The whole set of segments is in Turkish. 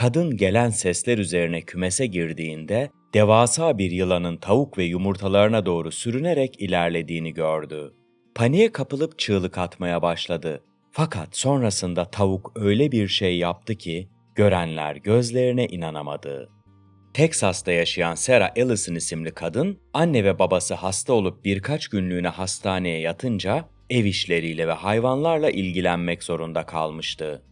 Kadın gelen sesler üzerine kümese girdiğinde devasa bir yılanın tavuk ve yumurtalarına doğru sürünerek ilerlediğini gördü. Paniğe kapılıp çığlık atmaya başladı. Fakat sonrasında tavuk öyle bir şey yaptı ki görenler gözlerine inanamadı. Teksas'ta yaşayan Sarah Ellison isimli kadın, anne ve babası hasta olup birkaç günlüğüne hastaneye yatınca ev işleriyle ve hayvanlarla ilgilenmek zorunda kalmıştı.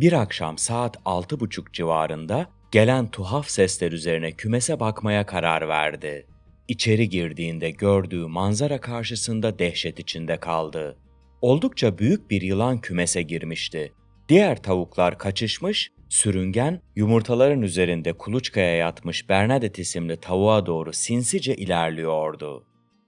Bir akşam saat altı buçuk civarında gelen tuhaf sesler üzerine kümese bakmaya karar verdi. İçeri girdiğinde gördüğü manzara karşısında dehşet içinde kaldı. Oldukça büyük bir yılan kümese girmişti. Diğer tavuklar kaçışmış, sürüngen yumurtaların üzerinde kuluçkaya yatmış Bernadette isimli tavuğa doğru sinsice ilerliyordu.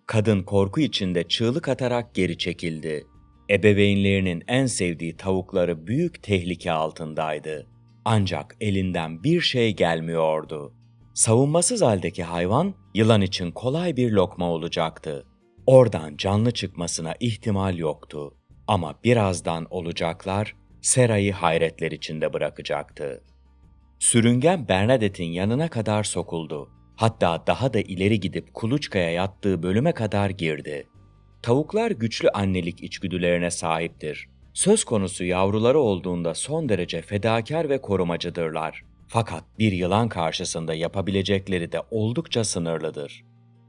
Kadın korku içinde çığlık atarak geri çekildi. Ebeveynlerinin en sevdiği tavukları büyük tehlike altındaydı. Ancak elinden bir şey gelmiyordu. Savunmasız haldeki hayvan yılan için kolay bir lokma olacaktı. Oradan canlı çıkmasına ihtimal yoktu. Ama birazdan olacaklar Sera'yı hayretler içinde bırakacaktı. Sürüngen Bernadette'in yanına kadar sokuldu. Hatta daha da ileri gidip kuluçkaya yattığı bölüme kadar girdi. Tavuklar güçlü annelik içgüdülerine sahiptir. Söz konusu yavruları olduğunda son derece fedakar ve korumacıdırlar. Fakat bir yılan karşısında yapabilecekleri de oldukça sınırlıdır.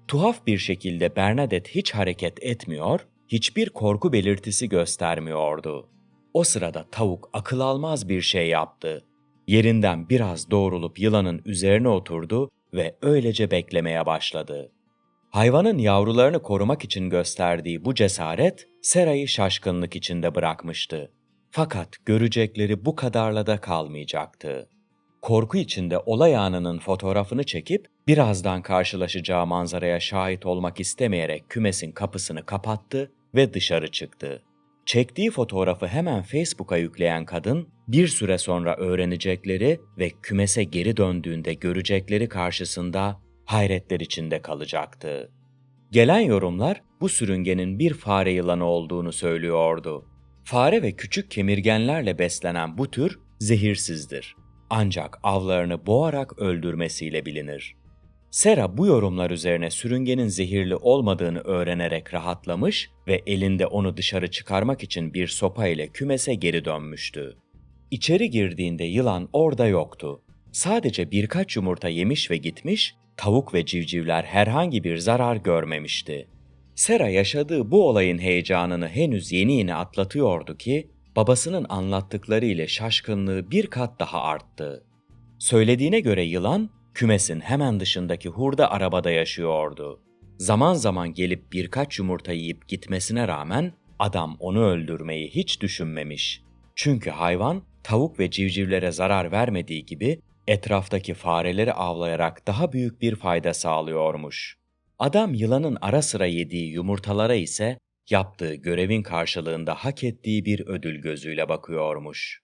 Tuhaf bir şekilde Bernadette hiç hareket etmiyor, hiçbir korku belirtisi göstermiyordu. O sırada tavuk akıl almaz bir şey yaptı. Yerinden biraz doğrulup yılanın üzerine oturdu ve öylece beklemeye başladı. Hayvanın yavrularını korumak için gösterdiği bu cesaret Sera'yı şaşkınlık içinde bırakmıştı. Fakat görecekleri bu kadarla da kalmayacaktı. Korku içinde olay anının fotoğrafını çekip birazdan karşılaşacağı manzaraya şahit olmak istemeyerek kümesin kapısını kapattı ve dışarı çıktı. Çektiği fotoğrafı hemen Facebook'a yükleyen kadın, bir süre sonra öğrenecekleri ve kümese geri döndüğünde görecekleri karşısında hayretler içinde kalacaktı. Gelen yorumlar bu sürüngenin bir fare yılanı olduğunu söylüyordu. Fare ve küçük kemirgenlerle beslenen bu tür zehirsizdir. Ancak avlarını boğarak öldürmesiyle bilinir. Sera bu yorumlar üzerine sürüngenin zehirli olmadığını öğrenerek rahatlamış ve elinde onu dışarı çıkarmak için bir sopa ile kümese geri dönmüştü. İçeri girdiğinde yılan orada yoktu. Sadece birkaç yumurta yemiş ve gitmiş, tavuk ve civcivler herhangi bir zarar görmemişti. Sera yaşadığı bu olayın heyecanını henüz yeni yeni atlatıyordu ki, babasının anlattıkları ile şaşkınlığı bir kat daha arttı. Söylediğine göre yılan, kümesin hemen dışındaki hurda arabada yaşıyordu. Zaman zaman gelip birkaç yumurta yiyip gitmesine rağmen adam onu öldürmeyi hiç düşünmemiş. Çünkü hayvan tavuk ve civcivlere zarar vermediği gibi etraftaki fareleri avlayarak daha büyük bir fayda sağlıyormuş. Adam yılanın ara sıra yediği yumurtalara ise yaptığı görevin karşılığında hak ettiği bir ödül gözüyle bakıyormuş.